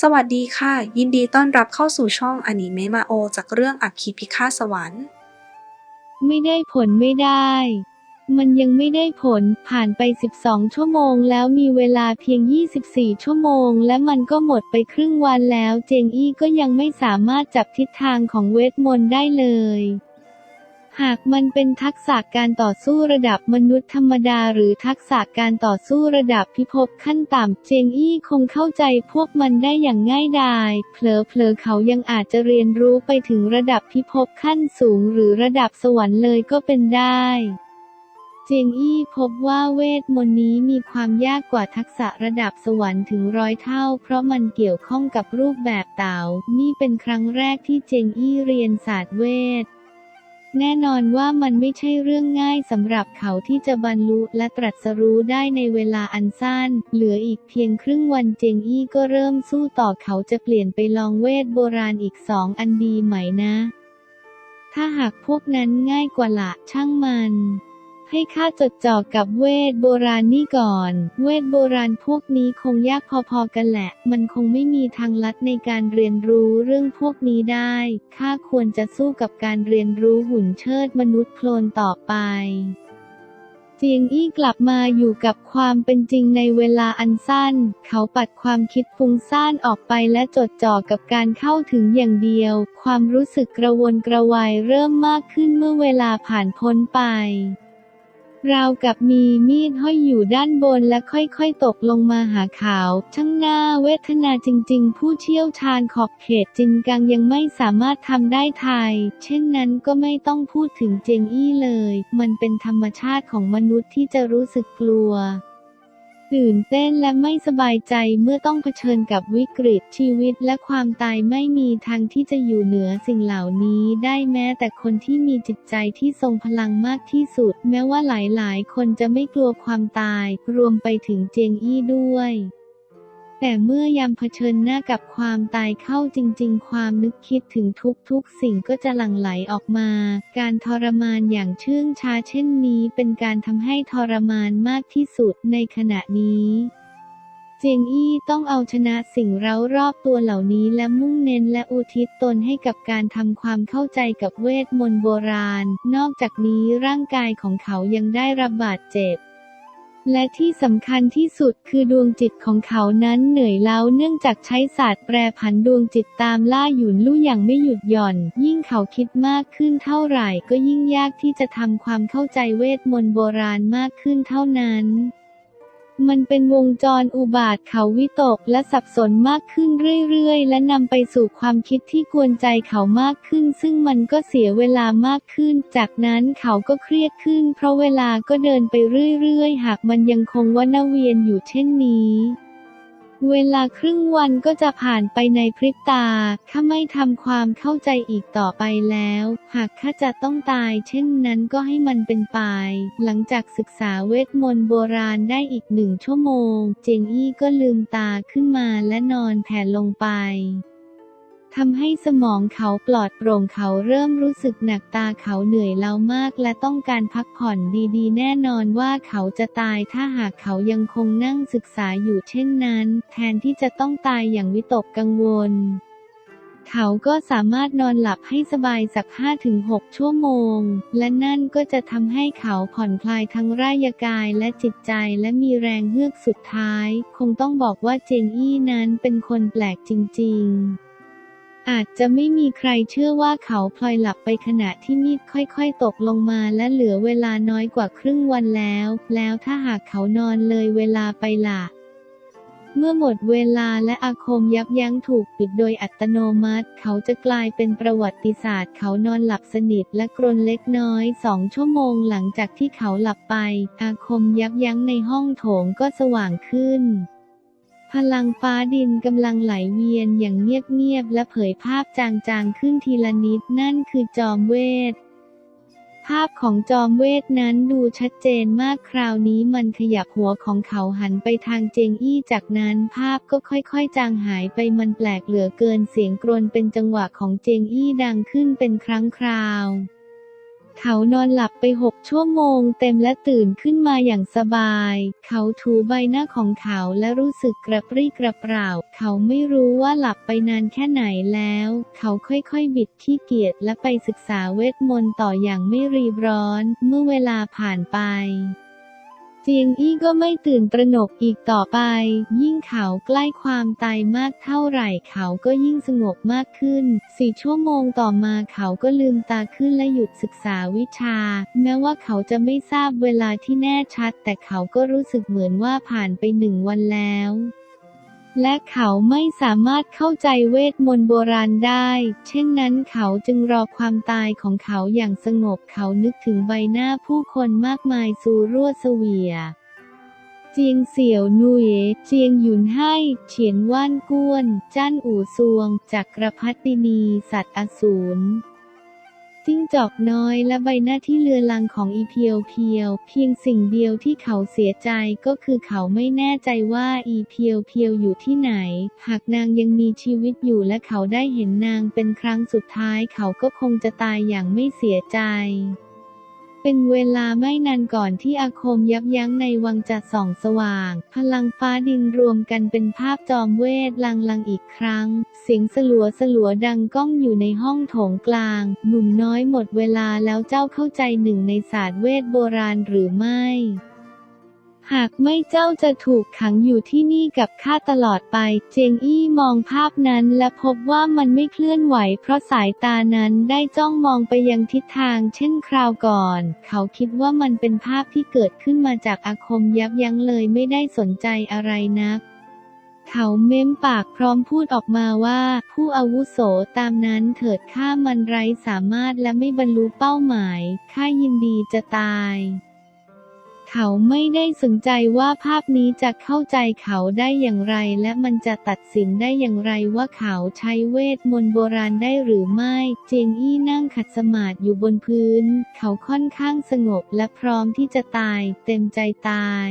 สวัสดีค่ะ ยินดีต้อนรับเข้าสู่ช่องอนิเมะมาโอ จากเรื่องอัคคีพิฆาตสวรรค์ ไม่ได้ผลไม่ได้ มันยังไม่ได้ผลผ่านไป 12 ชั่วโมง แล้วมีเวลาเพียง 24 ชั่วโมง และมันก็หมดไปครึ่งวันแล้ว เจงอี้ก็ยังไม่สามารถจับทิศทางของเวทมนต์ได้เลย หากมันเป็นทักษะการต่อสู้ระดับมนุษย์ธรรมดาหรือทักษะการต่อสู้ระดับพิภพขั้นต่ำ เจงอี้คงเข้าใจพวกมันได้อย่างง่ายดายเผลอๆเขายังอาจจะเรียนรู้ไปถึงระดับพิภพขั้นสูง หรือระดับสวรรค์เลยก็เป็นได้เจียงอี้พบว่าเวทมนต์นี้มีความยากกว่าทักษะระดับสวรรค์ถึงร้อยเท่า เพราะมันเกี่ยวข้องกับรูปแบบเต่านี่เป็นครั้งแรกที่เจยงอี้เรียนศาสตร์เวท แน่นอนว่ามันไม่ใช่เรื่องง่ายสำหรับเขาที่จะบรรลุและตรัสรู้ได้ในเวลาอันสั้น เหลืออีกเพียงครึ่งวันเจงอี้ก็เริ่มสู้ต่อเขาจะเปลี่ยนไปลองเวทโบราณอีกสองอันดีไหมนะ ถ้าหากพวกนั้นง่ายกว่าละช่างมัน ให้ข้าจดจ่อกับเวทโบราณนี่ก่อน เวทโบราณพวกนี้คงยากพอๆกันแหละ มันคงไม่มีทางลัดในการเรียนรู้เรื่องพวกนี้ได้ ข้าควรจะสู้กับการเรียนรู้หุ่นเชิดมนุษย์โคลนต่อไป เจียงอี้กลับมาอยู่กับความเป็นจริงในเวลาอันสั้น เขาปัดความคิดฟุ้งซ่านออกไปและจดจ่อกับการเข้าถึงอย่างเดียว ความรู้สึกกระวนกระวายเริ่มมากขึ้นเมื่อเวลาผ่านพ้นไป ราวกับมีมีดห้อยอยู่ด้านบนและค่อยๆ ตกลงมาหาเขา ช่างน่าเวทนาจริงๆ ผู้เชี่ยวชาญขอบเขตจินกังยังไม่สามารถทำได้ไทย เช่นนั้นก็ไม่ต้องพูดถึงเจงอี้เลย มันเป็นธรรมชาติของมนุษย์ที่จะรู้สึกกลัว ตื่นเต้นและไม่สบายใจเมื่อต้องเผชิญกับวิกฤตชีวิตและความตายไม่มีทางที่จะอยู่เหนือสิ่งเหล่านี้ได้แม้แต่คนที่มีจิตใจที่ทรงพลังมากที่สุด แม้ว่าหลายๆ คนจะไม่กลัวความตาย รวมไปถึงเจียงอี้ด้วย แต่เมื่อยามเผชิญหน้ากับความตายเข้าจริง ๆ ความนึกคิดถึงทุกๆ สิ่งก็จะหลั่งไหลออกมา การทรมานอย่างเชื่องช้าเช่นนี้ เป็นการทำให้ทรมานมากที่สุดในขณะนี้เจียงอี้ต้องเอาชนะสิ่งเร้ารอบตัวเหล่านี้และมุ่งเน้นและอุทิศตนให้กับการทำความเข้าใจกับเวทมนต์โบราณ นอกจากนี้ร่างกายของเขายังได้รับบาดเจ็บ และที่สำคัญที่สุดคือดวงจิตของเขานั้นเหนื่อยล้าเนื่องจากใช้ศาสตร์แปรผันดวงจิตตามล่าหยุนลู่อย่างไม่หยุดหย่อน ยิ่งเขาคิดมากขึ้นเท่าไหร่ก็ยิ่งยากที่จะทำความเข้าใจเวทมนต์โบราณมากขึ้นเท่านั้น มันเป็นวงจรอุบาทเขาวิตกและสับสนมากขึ้นเรื่อยๆ และนำไปสู่ความคิดที่กวนใจเขามากขึ้น ซึ่งมันก็เสียเวลามากขึ้น จากนั้นเขาก็เครียดขึ้น เพราะเวลาก็เดินไปเรื่อยๆ หากมันยังคงวนเวียนอยู่เช่นนี้ เวลาครึ่งวันก็จะผ่านไปในพริบตา ข้าไม่ทำความเข้าใจอีกต่อไปแล้ว หากข้าจะต้องตายเช่นนั้นก็ให้มันเป็นไป หลังจากศึกษาเวทมนต์โบราณได้อีกหนึ่งชั่วโมง เจงอี้ก็ลืมตาขึ้นมาและนอนแผ่ลงไป ทำให้สมองเขาปลอดโปร่งเขาเริ่มรู้สึกหนักตาเขาเหนื่อยเล้ามาก และต้องการพักผ่อนดีๆ แน่นอนว่าเขาจะตายถ้าหากเขายังคงนั่งศึกษาอยู่เช่นนั้น แทนที่จะต้องตายอย่างวิตกกังวล เขาก็สามารถนอนหลับให้สบายสัก 5-6 ชั่วโมง และนั่นก็จะทำให้เขาผ่อนคลายทั้งร่างกายและจิตใจและมีแรงเฮือกสุดท้าย คงต้องบอกว่าเจงอี้นั้นเป็นคนแปลกจริง ๆ อาจจะไม่มีใครเชื่อว่าเขาพลอยหลับไปขณะที่มีดค่อยๆ ตกลงมาและเหลือเวลาน้อยกว่าครึ่งวันแล้ว แล้วถ้าหากเขานอนเลยเวลาไปล่ะเมื่อหมดเวลาและอาคมยับยั้งถูกปิดโดยอัตโนมัติ เขาจะกลายเป็นประวัติศาสตร์ เขานอนหลับสนิทและกรนเล็กน้อยสองชั่วโมงหลังจากที่เขาหลับไป อาคมยับยั้งในห้องโถงก็สว่างขึ้น พลังฟ้าดินกำลังไหลเวียนอย่างเงียบๆและเผยภาพจางๆขึ้นทีละนิดนั่นคือจอมเวท ภาพของจอมเวทนั้นดูชัดเจนมากคราวนี้มันขยับหัวของเขาหันไปทางเจงอี้จากนั้นภาพก็ค่อยๆ จางหายไปมันแปลกเหลือเกินเสียงกรนเป็นจังหวะของเจงอี้ดังขึ้นเป็นครั้งคราว เขานอนหลับไปหกชั่วโมงเต็มและตื่นขึ้นมาอย่างสบาย เขาถูใบหน้าของเขาและรู้สึกกระปรี้กระเปร่า เขาไม่รู้ว่าหลับไปนานแค่ไหนแล้ว เขาค่อยๆบิดขี้เกียจและไปศึกษาเวทมนต์ต่ออย่างไม่รีบร้อน เมื่อเวลาผ่านไป เจียงอี้ก็ไม่ตื่นตระหนกอีกต่อไป ยิ่งเขาใกล้ความตายมากเท่าไหร่เขาก็ยิ่งสงบมากขึ้น สี่ชั่วโมงต่อมาเขาก็ลืมตาขึ้นและหยุดศึกษาวิชา แม้ว่าเขาจะไม่ทราบเวลาที่แน่ชัด แต่เขาก็รู้สึกเหมือนว่าผ่านไปหนึ่งวันแล้ว และเขาไม่สามารถเข้าใจเวทมนต์โบราณได้ เช่นนั้นเขาจึงรอความตายของเขาอย่างสงบ เขานึกถึงใบหน้าผู้คนมากมายสู่รั่วเสวีย เจียงเสี่ยวนุยเจียงหยุนให้ เฉียนว่านก้วน จ้านอู่ซวง จักรพัตินี สัตว์อสูร จิ้งจอกน้อยและใบหน้าที่เลือลังของอีเพียวเพียว เพียงสิ่งเดียวที่เขาเสียใจก็คือเขาไม่แน่ใจว่าอีเพียวเพียวอยู่ที่ไหน หากนางยังมีชีวิตอยู่และเขาได้เห็นนางเป็นครั้งสุดท้ายเขาก็คงจะตายอย่างไม่เสียใจ เป็นเวลาไม่นานก่อนที่อาคมยับยั้งในวังจะส่องสว่าง พลังฟ้าดินรวมกันเป็นภาพจอมเวทลังลังอีกครั้ง เสียงสลัวสลัวดังก้องอยู่ในห้องโถงกลาง หนุ่มน้อยหมดเวลาแล้วเจ้าเข้าใจหนึ่งในศาสตร์เวทโบราณหรือไม่ หากไม่เจ้าจะถูกขังอยู่ที่นี่กับข้าตลอดไป เจงอี้มองภาพนั้นและพบว่ามันไม่เคลื่อนไหว เพราะสายตานั้นได้จ้องมองไปยังทิศทาง เช่นคราวก่อน เขาคิดว่ามันเป็นภาพที่เกิดขึ้นมาจากอาคมยับยั้งเลยไม่ได้สนใจอะไรนักเขาเม้มปากพร้อมพูดออกมาว่า ผู้อาวุโสตามนั้นเถิดข้ามันไร้สามารถและไม่บรรลุเป้าหมายข้ายินดีจะตาย เขาไม่ได้สนใจว่าภาพนี้จะเข้าใจเขาได้อย่างไร และมันจะตัดสินได้อย่างไรว่าเขาใช้เวทมนต์โบราณได้หรือไม่ เจงอี้นั่งขัดสมาธิอยู่บนพื้น เขาค่อนข้างสงบและพร้อมที่จะตาย เต็มใจตาย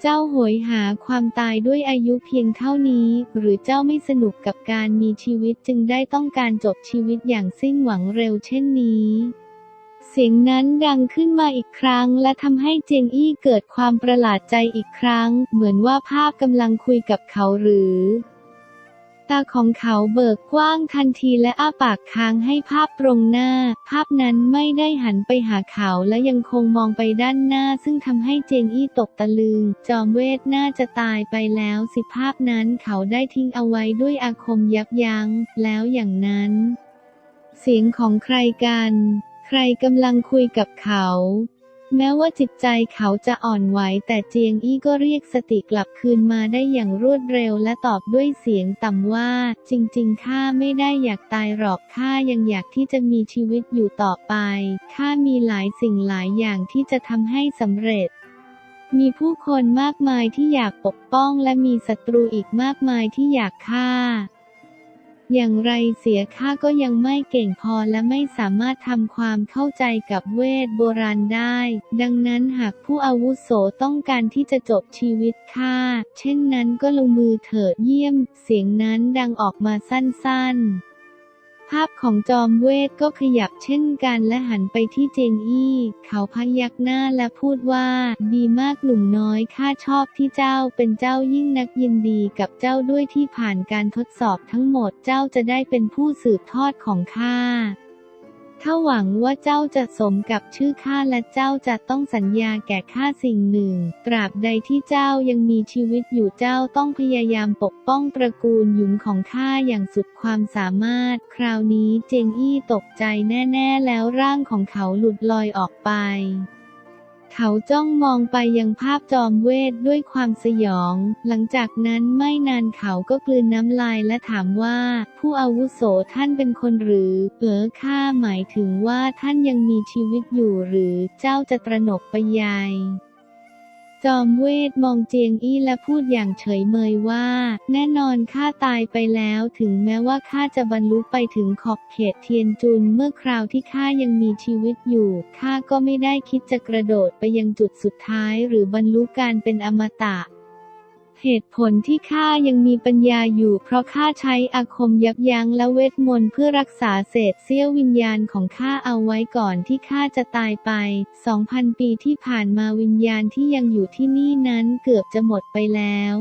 เจ้าโหยหาความตายด้วยอายุเพียงเท่านี้ หรือเจ้าไม่สนุกกับการมีชีวิตจึงได้ต้องการจบชีวิตอย่างสิ้นหวังเร็วเช่นนี้ สียงนั้นดังขึ้นมาอีกครั้ง และทำให้เจงอี้เกิดความประหลาดใจอีกครั้ง เหมือนว่าภาพกำลังคุยกับเขาหรือ ตาของเขาเบิกกว้างทันทีและอ้าปากค้างให้ภาพตรงหน้า ภาพนั้นไม่ได้หันไปหาเขาและยังคงมองไปด้านหน้า ซึ่งทำให้เจงอี้ตกตะลึง จอมเวทน่าจะตายไปแล้วสิภาพนั้นเขาได้ทิ้งเอาไว้ด้วยอาคมยับยัง้งแล้วอย่างนั้น เสียงของใครกัน ใครกำลังคุยกับเขา แม้ว่าจิตใจเขาจะอ่อนไหวแต่เจียงอี้ก็เรียกสติกลับคืนมาได้อย่างรวดเร็วและตอบด้วยเสียงต่ำว่า จริงๆข้าไม่ได้อยากตายหรอกข้ายังอยากที่จะมีชีวิตอยู่ต่อไปข้ามีหลายสิ่งหลายอย่างที่จะทำให้สำเร็จมีผู้คนมากมายที่อยากปกป้องและมีศัตรูอีกมากมายที่อยากฆ่า อย่างไรเสียข้าก็ยังไม่เก่งพอและไม่สามารถทำความเข้าใจกับเวทโบราณได้ ดังนั้นหากผู้อาวุโสต้องการที่จะจบชีวิตข้า เช่นนั้นก็ลงมือเถิดเยี่ยม เสียงนั้นดังออกมาสั้นๆ ภาพของจอมเวทก็ขยับเช่นกันและหันไปที่เจงอี้ เขาพยักหน้าและพูดว่า ดีมากหนุ่มน้อยข้าชอบที่เจ้าเป็นเจ้ายิ่งนักยินดีกับเจ้าด้วยที่ผ่านการทดสอบทั้งหมดเจ้าจะได้เป็นผู้สืบทอดของข้า ถ้าหวังว่าเจ้าจะสมกับชื่อข้าและเจ้าจะต้องสัญญาแก่ข้าสิ่งหนึ่ง ตราบใดที่เจ้ายังมีชีวิตอยู่เจ้าต้องพยายามปกป้องตระกูลหยุนของข้าอย่างสุดความสามารถ คราวนี้เจงอี้ตกใจแน่ ๆ แล้วร่างของเขาหลุดลอยออกไป เขาจ้องมองไปยังภาพจอมเวทด้วยความสยอง หลังจากนั้นไม่นานเขาก็กลืนน้ำลายและถามว่า ผู้อาวุโสท่านเป็นคนหรือเออข้าหมายถึงว่าท่านยังมีชีวิตอยู่หรือเจ้าจะตระหนกไปใหญ่ จอมเวทมองเจียงอี้และพูดอย่างเฉยเมยว่า แน่นอนข้าตายไปแล้วถึงแม้ว่าข้าจะบรรลุไปถึงขอบเขตเทียนจุนเมื่อคราวที่ข้ายังมีชีวิตอยู่ข้าก็ไม่ได้คิดจะกระโดดไปยังจุดสุดท้ายหรือบรรลุการเป็นอมตะ เหตุผลที่ข้ายังมีปัญญาอยู่ เพราะข้าใช้อาคมยับยั้งและเวทมนต์เพื่อรักษาเศษเสี้ยววิญญาณของข้าเอาไว้ก่อนที่ข้าจะตายไป 2,000 ปีที่ผ่านมาวิญญาณที่ยังอยู่ที่นี่นั้นเกือบจะหมดไปแล้ว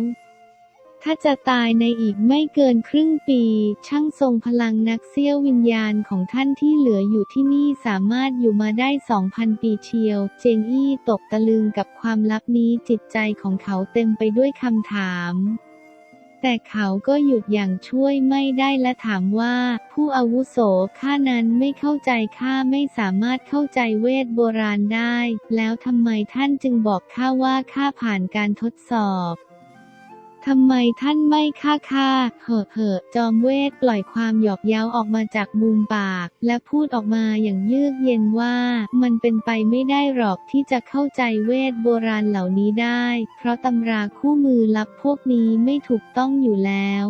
ถ้าจะตายในอีกไม่เกินครึ่งปี ช่างทรงพลังนักเสี้ยววิญญาณของท่านที่เหลืออยู่ที่นี่สามารถอยู่มาได้ 2,000 ปีเชียว เจงอี้ตกตะลึงกับความลับนี้จิตใจของเขาเต็มไปด้วยคำถามแต่เขาก็หยุดอย่างช่วยไม่ได้และถามว่า ผู้อาวุโสข้านั้นไม่เข้าใจข้าไม่สามารถเข้าใจเวทโบราณได้ แล้วทำไมท่านจึงบอกข้าว่าข้าผ่านการทดสอบ ทำไมท่านไม่ฆ่าข้าเหอะเหอะจอมเวทปล่อยความหยอกเย้าออกมาจากมุมปาก และพูดออกมาอย่างเยือกเย็นว่ามันเป็นไปไม่ได้หรอกที่จะเข้าใจเวทโบราณเหล่านี้ได้ เพราะตำราคู่มือลับพวกนี้ไม่ถูกต้องอยู่แล้ว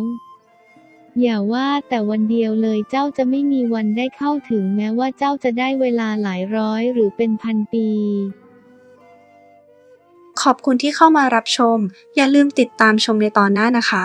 อย่าว่าแต่วันเดียวเลยเจ้าจะไม่มีวันได้เข้าถึงแม้ว่าเจ้าจะได้เวลาหลายร้อยหรือเป็นพันปี ขอบคุณที่เข้ามารับชม อย่าลืมติดตามชมในตอนหน้านะคะ